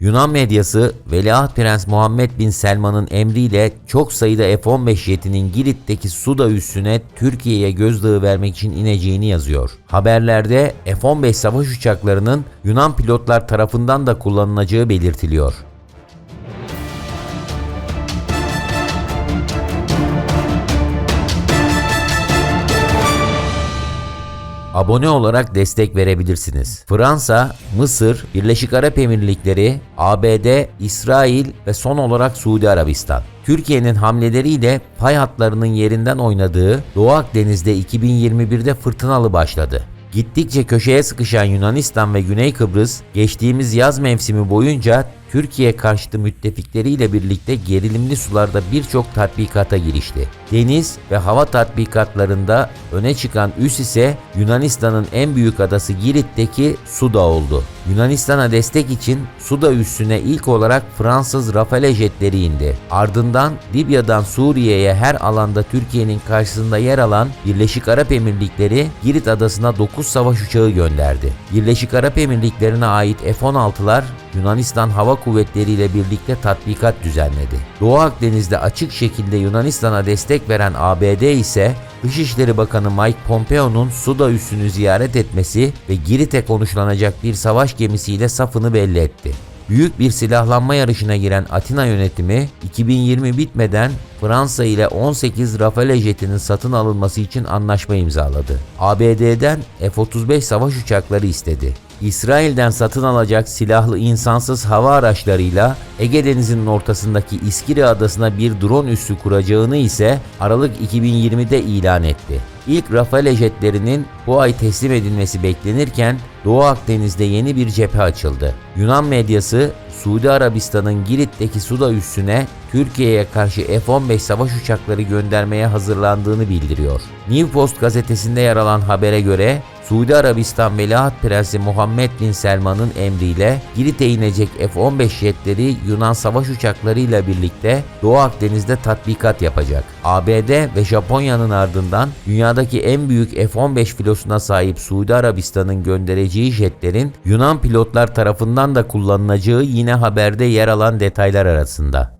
Yunan medyası Veliaht Prens Muhammed Bin Selman'ın emriyle çok sayıda F-15 jetinin Girit'teki Suda üssüne Türkiye'ye gözdağı vermek için ineceğini yazıyor. Haberlerde F-15 savaş uçaklarının Yunan pilotlar tarafından da kullanılacağı belirtiliyor. Abone olarak destek verebilirsiniz. Fransa, Mısır, Birleşik Arap Emirlikleri, ABD, İsrail ve son olarak Suudi Arabistan. Türkiye'nin hamleleriyle pay hatlarının yerinden oynadığı Doğu Akdeniz'de 2021'de fırtınalı başladı. Gittikçe köşeye sıkışan Yunanistan ve Güney Kıbrıs geçtiğimiz yaz mevsimi boyunca Türkiye karşıtı müttefikleriyle birlikte gerilimli sularda birçok tatbikata girişti. Deniz ve hava tatbikatlarında öne çıkan üs ise Yunanistan'ın en büyük adası Girit'teki Suda oldu. Yunanistan'a destek için Suda üssüne ilk olarak Fransız Rafale jetleri indi. Ardından Libya'dan Suriye'ye her alanda Türkiye'nin karşısında yer alan Birleşik Arap Emirlikleri Girit adasına 9 savaş uçağı gönderdi. Birleşik Arap Emirlikleri'ne ait F-16'lar Yunanistan Hava Kuvvetleri ile birlikte tatbikat düzenledi. Doğu Akdeniz'de açık şekilde Yunanistan'a destek veren ABD ise Dışişleri Bakanı Mike Pompeo'nun Suda üssünü ziyaret etmesi ve Girit'e konuşlanacak bir savaş gemisiyle safını belli etti. Büyük bir silahlanma yarışına giren Atina yönetimi 2020 bitmeden Fransa ile 18 Rafale jetinin satın alınması için anlaşma imzaladı. ABD'den F-35 savaş uçakları istedi. İsrail'den satın alacak silahlı insansız hava araçlarıyla Ege Denizi'nin ortasındaki İskiri Adası'na bir drone üssü kuracağını ise Aralık 2020'de ilan etti. İlk Rafale jetlerinin bu ay teslim edilmesi beklenirken Doğu Akdeniz'de yeni bir cephe açıldı. Yunan medyası Suudi Arabistan'ın Girit'teki Suda üssüne Türkiye'ye karşı F-15 savaş uçakları göndermeye hazırlandığını bildiriyor. New Post gazetesinde yer alan habere göre Suudi Arabistan Veliaht Prensi Muhammed Bin Selman'ın emriyle Girit'e inecek F-15 jetleri Yunan savaş uçaklarıyla birlikte Doğu Akdeniz'de tatbikat yapacak. ABD ve Japonya'nın ardından dünyadaki en büyük F-15 filosuna sahip Suudi Arabistan'ın göndereceği jetlerin Yunan pilotlar tarafından da kullanılacağı yine haberde yer alan detaylar arasında.